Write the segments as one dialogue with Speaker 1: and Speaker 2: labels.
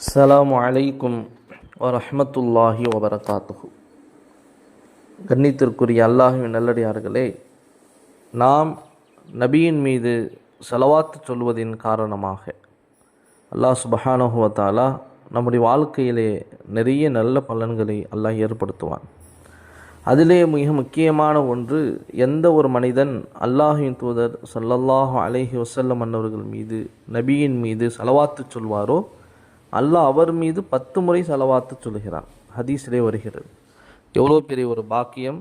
Speaker 1: அஸ்லாம் அலைக்கும் வரமத்துல்லாஹி வபரகாத்துஹு கண்ணித்திற்குரிய அல்லாஹுவின் நல்லடியார்களே நாம் நபியின் மீது செலவாத்து சொல்வதின் காரணமாக அல்லாஹ் சுபஹானஹு நம்முடைய வாழ்க்கையிலே நிறைய நல்ல பலன்களை அல்லாஹ் ஏற்படுத்துவான். அதிலே மிக முக்கியமான ஒன்று எந்த ஒரு மனிதன் அல்லாஹின் தூதர் சல்லல்லாஹு அலைஹி வசல்லம் அன்னவர்கள் மீது நபியின் மீது செலவாத்து சொல்வாரோ அல்லாஹ் அவர் மீது பத்து முறை செலவாத்து சொல்கிறான் ஹதீஸிலே வருகிறது. எவ்வளோ பெரிய ஒரு பாக்கியம்.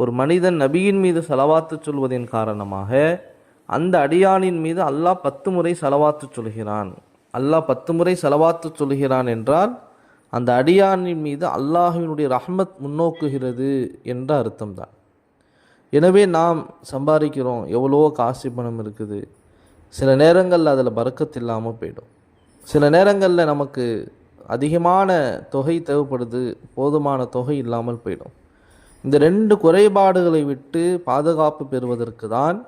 Speaker 1: ஒரு மனிதன் நபியின் மீது செலவாத்து சொல்வதின் காரணமாக அந்த அடியானின் மீது அல்லாஹ் பத்து முறை செலவாத்து சொல்கிறான். அல்லாஹ் பத்து முறை செலவாத்து சொல்கிறான் என்றால் அந்த அடியானின் மீது அல்லாஹினுடைய ரஹ்மத் முன்னோக்குகிறது என்ற அர்த்தம்தான். எனவே நாம் சம்பாதிக்கிறோம். எவ்வளோ காசு பணம் இருக்குது. சில நேரங்களில் அதில் பறக்கத்து இல்லாமல் போயிடும். சில நேரங்களில் நமக்கு அதிகமான தொகை தேவைப்படுது போதுமான தொகை இல்லாமல் போயிடும். இந்த ரெண்டு குறைபாடுகளை விட்டு பாதுகாப்பு பெறுவதற்கு தான்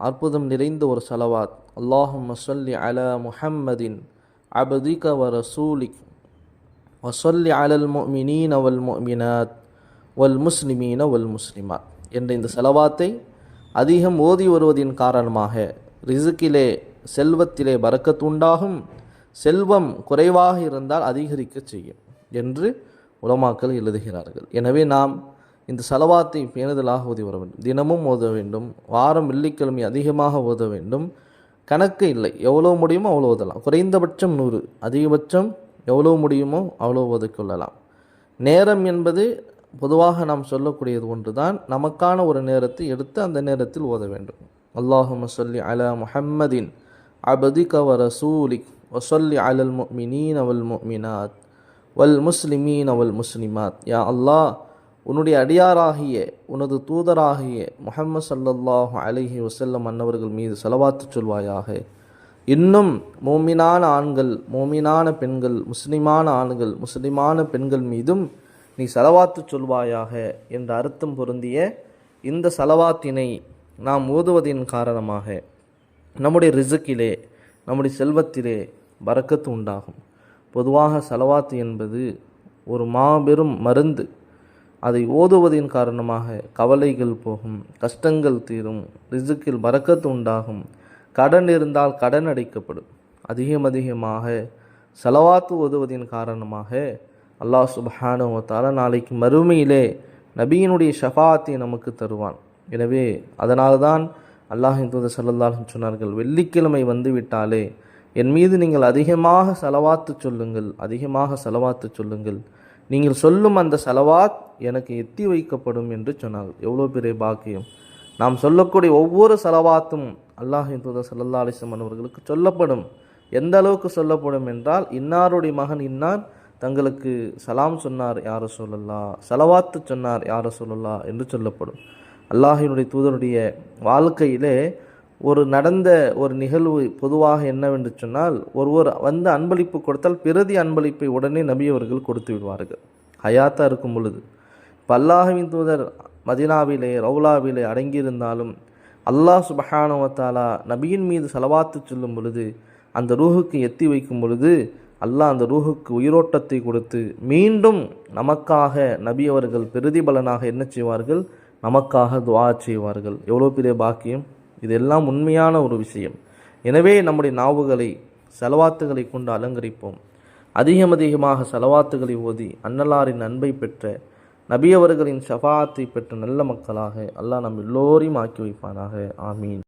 Speaker 1: அற்புதம் நிறைந்த ஒரு செலவாத். அல்லாஹும் சொல்லி அல முஹம்மதின் அபதிக வ ரசூலிக். வசல்லி அலல் மொமினீன் அவல் மொமினாத் வல் முஸ்லிமீன வல் முஸ்லிமாத் என்ற இந்த செலவாத்தை அதிகம் ஓதி வருவதின் காரணமாக ரிசுக்கிலே செல்வத்திலே பறக்கத்துண்டாகும் செல்வம் குறைவாக இருந்தால் அதிகரிக்க செய்யும் என்று உலமாக்கள் எழுதுகிறார்கள். எனவே நாம் இந்த செலவாத்தை பேணுதலாக ஓதி வர வேண்டும். தினமும் ஓத வேண்டும். வாரம் வெள்ளிக்கிழமை அதிகமாக ஓத வேண்டும். கணக்கு இல்லை. எவ்வளோ முடியுமோ அவ்வளோ ஓதலாம். குறைந்தபட்சம் நூறு. அதிகபட்சம் எவ்வளோ முடியுமோ அவ்வளோ ஒதுக்கொள்ளலாம் நேரம் என்பது பொதுவாக நாம் சொல்லக்கூடியது ஒன்று தான் நமக்கான ஒரு நேரத்தை எடுத்து அந்த நேரத்தில் ஓத வேண்டும். அல்லாஹு சொல்லி அல முஹம்மதின் அபதி வ ரசூலிக். வசல்லி على المؤمنين والمؤمنات والمسلمين வல் يا الله யா அல்லாஹ் உன்னுடைய அடியாராகிய உனது தூதராகிய முஹம்மது சல்லல்லாஹு அலைஹி வசல்லம் அன்னவர்கள் மீது செலவாத்து சொல்வாயாக. இன்னும் மோமினான ஆண்கள் மோமினான பெண்கள் முஸ்லிமான ஆண்கள் முஸ்லிமான பெண்கள் மீதும் நீ செலவாத்து சொல்வாயாக என்ற அர்த்தம் பொருந்திய இந்த செலவாத்தினை நாம் ஓதுவதின் காரணமாக நம்முடைய ரிசுக்கிலே நம்முடைய செல்வத்திலே பறக்கத்து உண்டாகும். பொதுவாக செலவாத்து என்பது ஒரு மாபெரும் மருந்து. அதை ஓதுவதின் காரணமாக கவலைகள் போகும் கஷ்டங்கள் தீரும் ரிசுக்கில் பறக்கத்து உண்டாகும். கடன் இருந்தால் கடன் அடைக்கப்படும். அதிகம் அதிகமாக செலவாத்து ஓதுவதின் காரணமாக அல்லாஹ் சுபஹானுவத்தால் நாளைக்கு மறுமையிலே நபியினுடைய ஷஃபாத்தை நமக்கு தருவான். எனவே அதனால்தான் அல்லாஹின் தூதர் சல்லல்லாஹும் சொன்னார்கள் வெள்ளிக்கிழமை வந்து விட்டாலே என் மீது நீங்கள் அதிகமாக செலவாத்து சொல்லுங்கள் அதிகமாக செலவாத்து சொல்லுங்கள். நீங்கள் சொல்லும் அந்த செலவாத் எனக்கு எத்தி வைக்கப்படும் என்று சொன்னார்கள். எவ்வளோ பெரிய பாக்கியம். நாம் சொல்லக்கூடிய ஒவ்வொரு செலவாத்தும் அல்லாஹின் தூதர் சல்லா அலிஸ்லம் அவர்களுக்கு சொல்லப்படும். எந்த அளவுக்கு சொல்லப்படும் என்றால் இன்னாருடைய மகன் இன்னார் தங்களுக்கு சலாம் சொன்னார் யார சொல்லல்லா செலவாத்து சொன்னார் யார சொல்லல்லா என்று சொல்லப்படும். அல்லாஹினுடைய தூதருடைய வாழ்க்கையிலே ஒரு நடந்த ஒரு நிகழ்வு பொதுவாக என்னவென்று சொன்னால் ஒருவர் வந்து அன்பளிப்பு கொடுத்தால் பிரதி அன்பளிப்பை உடனே நபியவர்கள் கொடுத்து விடுவார்கள். ஹயாத்தாக இருக்கும் பொழுது இப்போ தூதர் மதினாவிலே ரவுலாவிலே அடங்கியிருந்தாலும் அல்லாஹ் சுபஹானுவத்தாலா நபியின் மீது செலவாத்து சொல்லும் பொழுது அந்த ரூஹுக்கு எத்தி வைக்கும் பொழுது அல்லாஹ் அந்த ரூஹுக்கு உயிரோட்டத்தை கொடுத்து மீண்டும் நமக்காக நபி அவர்கள் பிரதிபலனாக என்ன செய்வார்கள்? நமக்காக துவா செய்வார்கள். எவ்வளோ பெரிய பாக்கியம்? இதெல்லாம் உண்மையான ஒரு விஷயம். எனவே நம்முடைய நாவுகளை செலவாத்துகளை கொண்டு அலங்கரிப்போம். அதிகம் அதிகமாக செலவாத்துகளை ஓதி அன்னலாரின் அன்பை பெற்ற நபியவர்களின் ஷஃபாத்தை பெற்ற நல்ல மக்களாக அல்லாஹ் நம் எல்லோரையும் ஆக்கி வைப்பானாக. ஆமீன்.